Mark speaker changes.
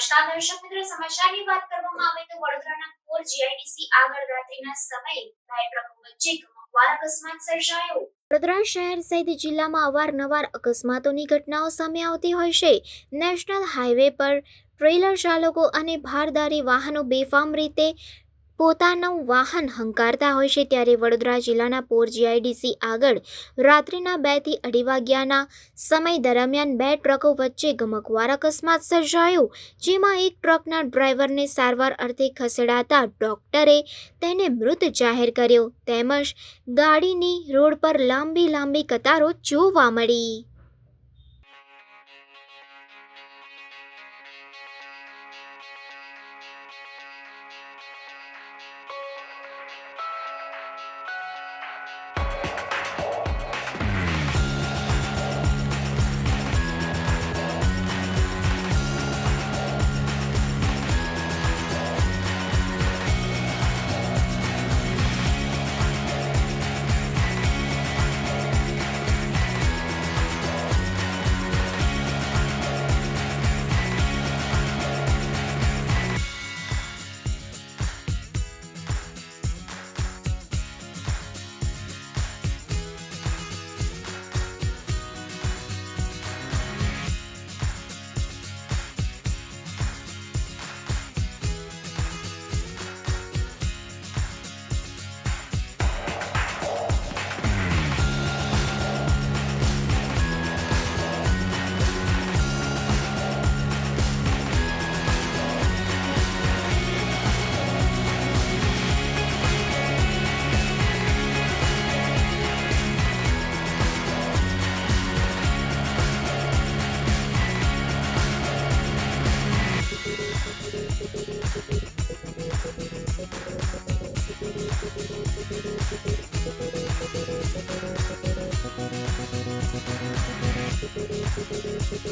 Speaker 1: નમસ્કાર, દર્શક મિત્રો, સમાચારની વાત કરવામાં આવે તો વડોદરાના કોર જીઆઈડીસી આગળ રાત્રિના સમયે ભાઈ પ્રભુ વચ્ચે ગમકવાર અકસ્માત સર્જાયો. વડોદરા શહેર સહિત જિલ્લામાં અવારનવાર અકસ્માતોની ઘટનાઓ સામે આવતી હોય છે. નેશનલ હાઈવે પર ટ્રેલર ચાલકો અને ભારદારી વાહનો બેફામ રીતે પોતાનું વાહન હંકારતા હોય છે ત્યારે વડોદરા જિલ્લાના પોર જીઆઈડીસી આગળ રાત્રિના બેથી અઢી વાગ્યાના સમય દરમિયાન બે ટ્રકો વચ્ચે ગમકવાર અકસ્માત સર્જાયો, જેમાં એક ટ્રકના ડ્રાઈવરને સારવાર અર્થે ખસેડાતા ડોક્ટરે તેને મૃત જાહેર કર્યો. તેમજ ગાડીની રોડ પર લાંબી લાંબી કતારો જોવા મળી. you